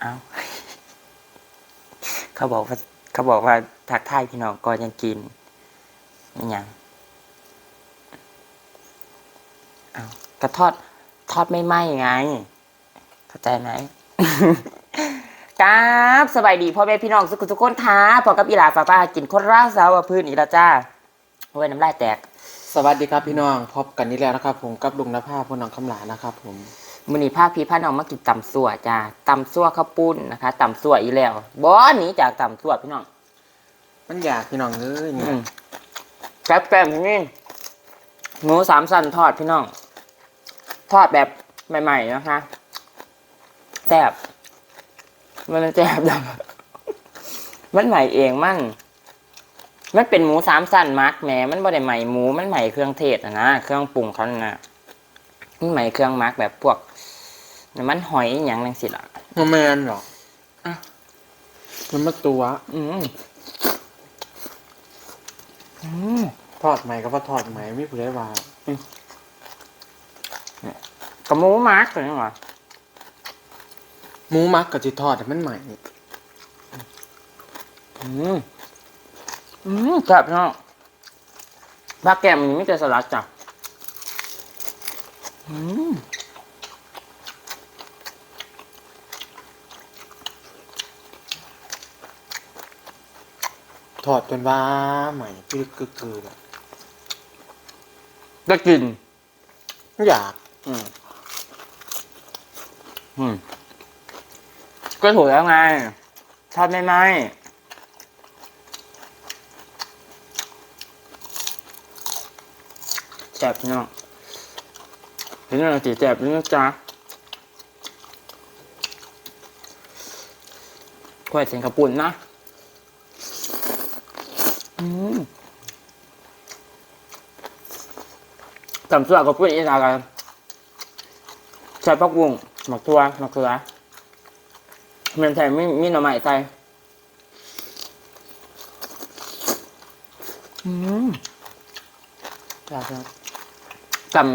เอาเขาบอกว่า เขาบอกว่าทักทายพี่น้องก่อนยังกินอย่างเอากระทอดทอดไม่ไหมไง เข้าใจไหมครับสบายดีพ่อแม่พี่น้องสุขทุกคนท้าพอกับอีหลาฟ้าป้ากินคนร่าสาวพื้นอีกแล้วจ้าโอ้ยน้ำลายแตก สวัสดีครับพี่น้องพบกันนี่แล้วนะครับ ผมกับลุงนภาพพน้องคำหลานะครับ ผม มือนี้ภาคพี่พาน้องมากินตำสั่วจ้าตำสั่วข้าวปุ้นนะคะตำสั่วอีแล้วบอหนีจากตำสั่วพี่น้อง มันอยากพี่น้องเอ้ยอืมแกล้แกล้มที่นี่หมูสามสันทอดพี่น้อง ทอดแบบใหม่ๆนะคะแซ่บมันแซ่บแบบมันใหม่เองมัน มันเป็นหมูสามสันมาร์กแหมมันบ่ได้ใหม่หมูมันใหม่เครื่องเทศอะนะเครื่องปรุงเขาน่ะนะมันใหม่เครื่องมาร์กแบบพวก น้ำมันหอยอหย่างนังสิล่ะมันแมนหรออะมันมาตัว อืมอืมทอดไหมก็ว่าทอดไหมไม่ผู้ใดว่ากับหมูมาร์กเลยนี่หว่าหมูมักกับจิทอดแต่มันใหม่อืมอืมแซ่บเนาะผักแก้มมันไม่แต่สลัดจ้ะอืม ทอดจนว่าใหม่พี่กึกกือแบบก็กินอยาก อืม อืม ก็ถูกแล้วไงทอดไม่ไหมแซ่บเนาะเป็นอะไรสีแซ่บนี่นะจ๊ะกล้วยเสียงกระปุ่นนะอืม ตำส่วนกระปุ่นอีกอะไรใส่ผักบุ้งหมักตัวมะเขือเมนใส่มีมีหน่อไม้ใส่อืมอยากนะตำ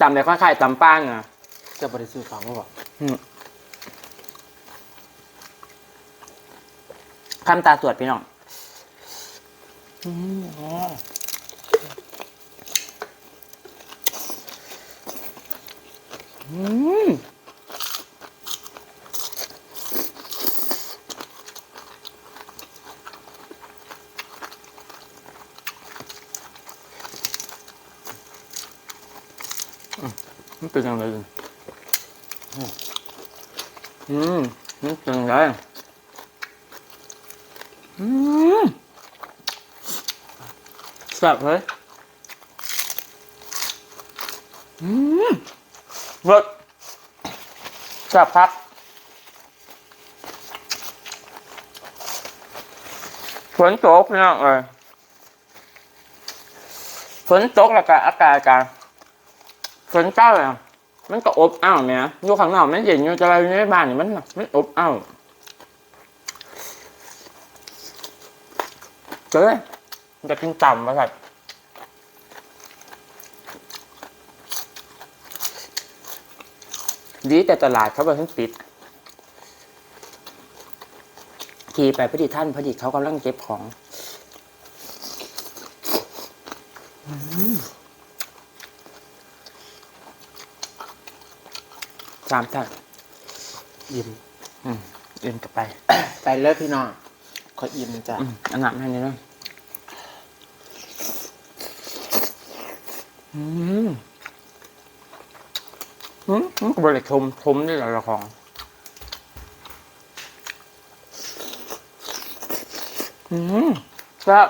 ตำแบบคล้ายๆตำป้านอะจะบริสุทธิ์ฟังว่าบอก คำตาสวดพี่น้องอืมมันเป็นยังไงอืมอืมมันเป็นยังไง แซ่บเลยอืมรสแซ่บครับฝนตกพี่น้องเอ้ยฝนตกแล้วก็อากาศกันฝนเจ้าอะมันก็อบอ้าวเนี่ยอยู่ข้างนอกมันเย็นอยู่แต่เราอยู่ในบ้านนี่มันมันอบอ้าว เจ้ยจะกินต่ำมาสัตว์ดีแต่ตลาดเขาไปทั้งปิดขี่ไปพอดีท่านพอดีเขากำลังเก็บของอืมสามท่านอิ่มอืมเดินกลับไป ไปเลยพี่น้อง ขออิ่มจ้ะอันหนักให้นี่ด้วยอืมอืมก็บริชมชมนี่แหละละของอืมครับ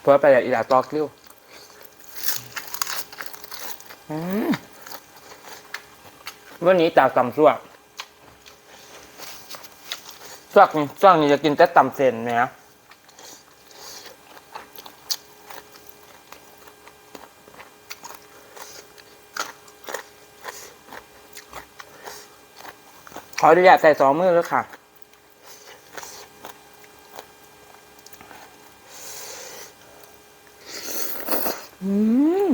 เพื่อไปอีหลาตอกลิ้ว วันนี้ตากตำซั่วช่วงช่วงนี้จะกินแต่ตำเส้นนะขออนุญาตใส่สองมือแล้วค่ะ อืม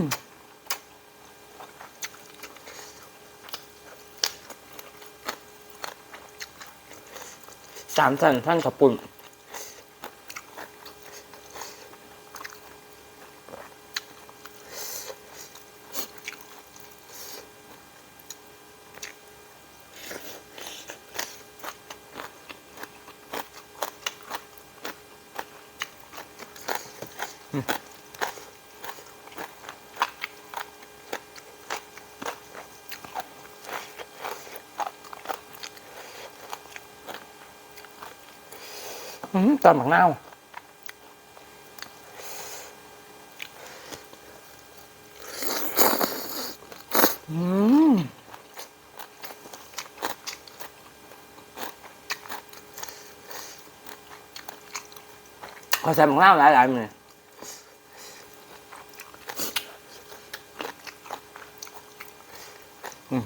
สามสั่นท่านขอบปุ่นอืม ตอนหมักเน่าวอืมขอใส่หมักเน่าวหลายๆมืออืม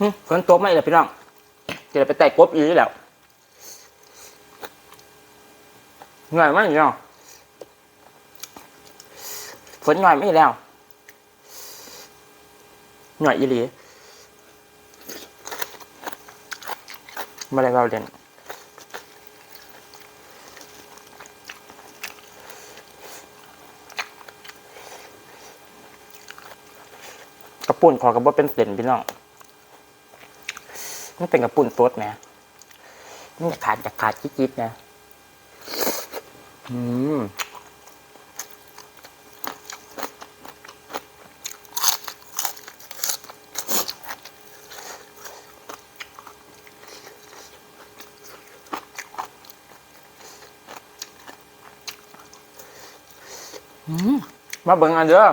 อืมฝนตกไหมล่ะพี่น้อง จะได้ไปไต่กบอีกแล้วหน่อยมากเนาะฝนหน่อยไม่แล้วหน่อยอีหลีมาได้เราเด่นกระปุ่นขอกระบอกเป็นเส้นพี่น้อง มันเป็นกระปุ่นสดนะมันจะขาดจากขาดจิ๊ดๆนะอืมอืมมาเบิ่งอันเด้อ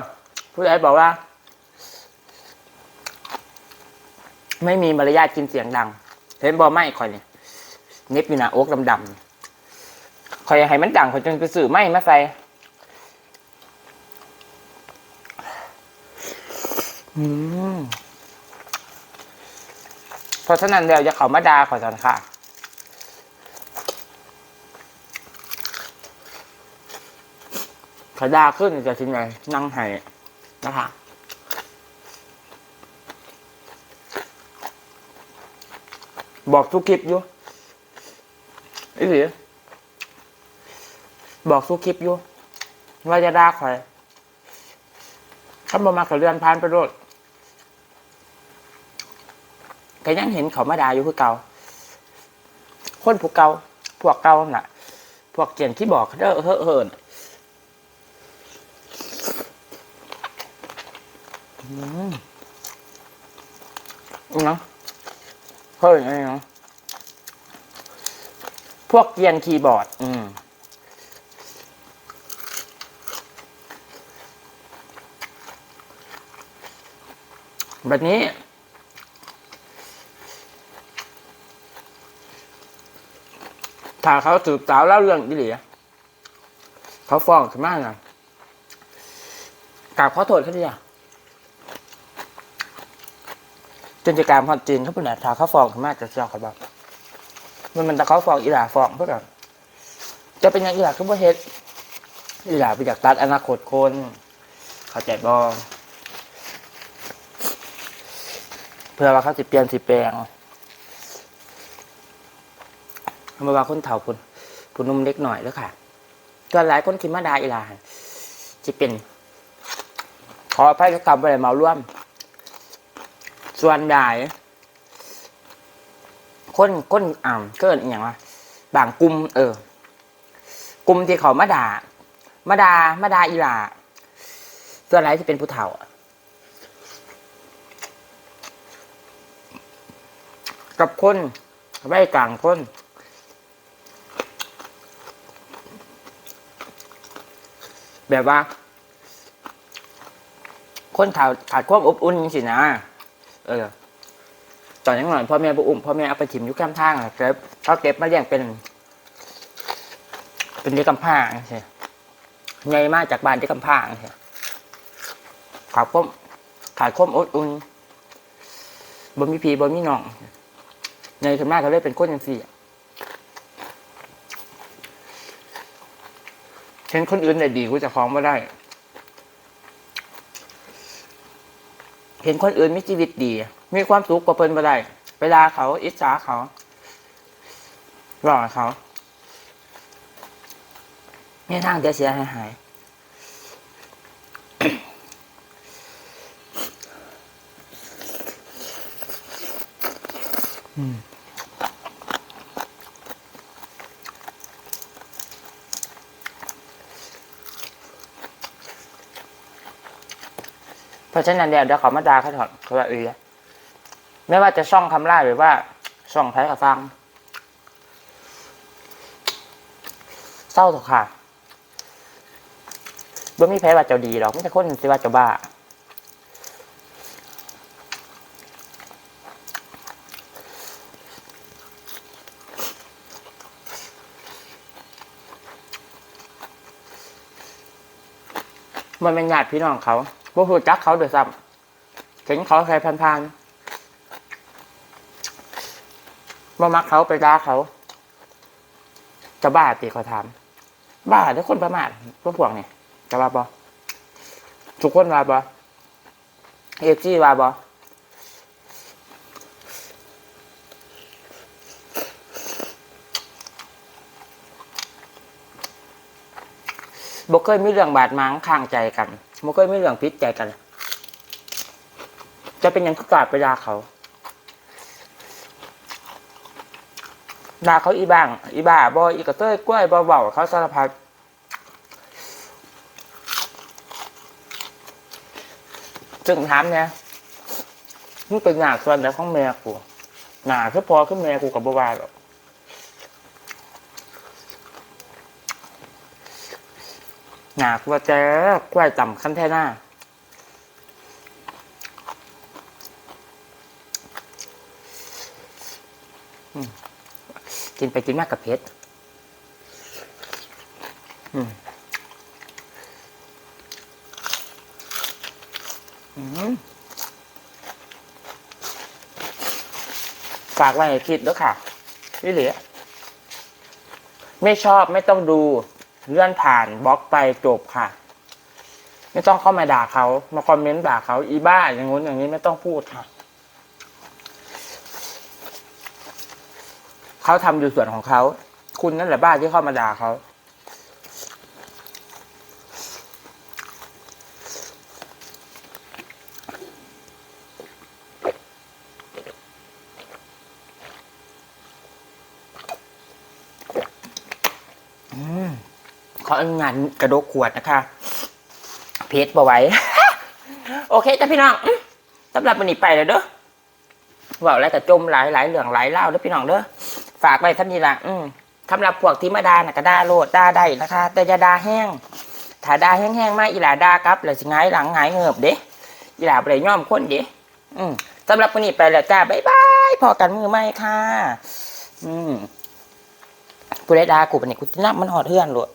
ผู้ใดบอกว่า ไม่มีมารยาทกินเสียงดัง เห็นบอไม่คอยเนี่ยเน็บอยู่หน้าอกดำๆคอยให้มันดังคอยจนไปสื่อไม่มาใส่เพราะฉะนั้นเดี๋ยวจะเขามาดาขอยสันค่ะ ขอดาขึ้นจะทิ้งไงนั่งไห้นะคะ บอกทุกคลิปอยู่ไอ้สิบอกทุกคลิปอยู่ว่าจะด่าใครถ้าบ่มาเขาเรือนพานไปโรดก็ยังเห็นเขามาด่าอยู่คือเก่า คนผู้เก่าพวกเก่าน่ะ พวกเกียนที่บอกเด้อเฮ้อเฮินอืมอืมเนาะ เฮ้ยไงเนาะพวกเกียนคีย์บอร์ด อืมแบบนี้ ถ้าเขาสืบสาวเล่าเรื่องยี่หลีเขาฟ้องขึ้นมาไงกราบขอโทษเขาดิอะ จนจะการพอจีนเขาเป็นแบบทาเขาฟองขึ้นมากจะเจ้าเขาบอกมันมันต่เขาฟองอีหลาฟองเพื่อแบบจะเป็นยังอีหลาคือว่าเฮ็ดอีหลาไปอยากตัดอนาคตคนเขาใจบองเพื่อว่าเขาสิเปลี่ยนสิแปลงเขามาว่าคนเฒ่าคนผู้หนุ่มเล็กหน่อยแล้วค่ะก็หลายคนคิดมาดาอีหลาจะเป็นขออภัยกับอะไรมาร่วม ส่วนใหญ่คนคนอ่าเกิดอย่างวะบางกลุ่มเออ กลุ่มที่เขามาด่ามาด่ามาด่าอีหลาส่วนไหนที่เป็นผู้เฒ่าอะกับคนไว้กลางคนแบบว่า คนขาดขาดความอบอุ่นสินะ เออ ตอนยังหน่อยพ่อแม่บุอุ้มพ่อแม่เอาไปถิ่มอยุคข้ามทางอะเก็บเขาเก็บมาเลี้ยงเป็น เป็นเด็กกำพร้าใช่ไงมาจากบ้านเด็กกำพร้าใช่ขาดความขาดความอดอุ่นบ่มีพีบ่มีน้องไงขึ้นมาเขาเลยเป็นคนยังสี่เห็นคนอื่นได้ดีกูจะฟ้องไม่ได้ เห็นคนอื่นมีชีวิตดี มีความสุขกว่าเพิ่นบ่ได้เวลาเขาอิจฉาเขาหล่อเขาเนี่ยทางจะเสียหายหายอืม ราะฉะนั้นเดี๋ยวเดี๋ยวเขามาด่าเขาถอดเขาว่าเออไม่ว่าจะช่องคำล่าหรือว่าช่องไทยกับฟังเศร้าถูกค่ะบ่มีแพ้ว่าเจ้าดีหรอกไม่ใช่คนสิว่าเจ้าบ้ามันเป็นญาติพี่น้องเขา บ่รู้จักเขาโดยซ้ำเห็นเขาใครผ่านๆบ่มักเขาไปด่าเขา จะบ้าตีเขาถาม บ้าทุกคนประมาทพวกพวกเนี่ยจะว่าบอทุกคนว่าบอเอฟซีว่าบอบ่เคยมีเรื่องบาดหมางข้างใจกัน บ่เคยมีเรื่องพิษใจกัน จะเป็นหยังคือกาดไปด่าเขาด่าเขาอีบ้าง อีบ้าบออีกระเต้ยกล้วยบอเบาเขาสารพัดจึงถามเนี่ยมึงเป็นหนาส่วนไหนของแม่กูหนาคือพอขึ้นแม่กูกับบวาหรอก หนากว่าแจ๊กล้วยต่ำขั้นแท่หน้า กินไปกินมากกับเพชรอืมอืมฝากไว้ให้คิดด้วยค่ะพี่เหลือไม่ชอบไม่ต้องดู เลื่อนผ่านบล็อกไปจบค่ะ ไม่ต้องเข้ามาด่าเขามาคอมเมนต์ด่าเขาอีบ้าอย่างงู้นอย่างนี้ไม่ต้องพูดค่ะเขาทำอยู่ส่วนของเขา คุณนั่นแหละบ้าที่เข้ามาด่าเขา ขออนุญาตกระโดกขวดนะคะ เพจบาไว้โอเคจ้ะพี่น้องสำหรับวันนี้ไปแล้วเด้อว่าอะไรกับจมหลายหลายเหลืองหลายเล่าเด้อพี่น้องเด้อฝากไว้ท่านนี้ละอืมสำหรับพวกที่มาดานะก็ด่าโลดด่าได้นะคะ แต่อย่าด่าแห้งถ้าด่าแห้งๆมาอีหลาด่ากลับแล้วสิงายหลังหงายเงือบเด้อีหลาไปย่อมคนเด้อืมสำหรับวันนี้ไปแล้วจ้าบ๊ายบายพอกันมือไม่ค่ะ อืมกูได้ด่ากูเป็นนี่กูจะนับมันหอดเทือนโลด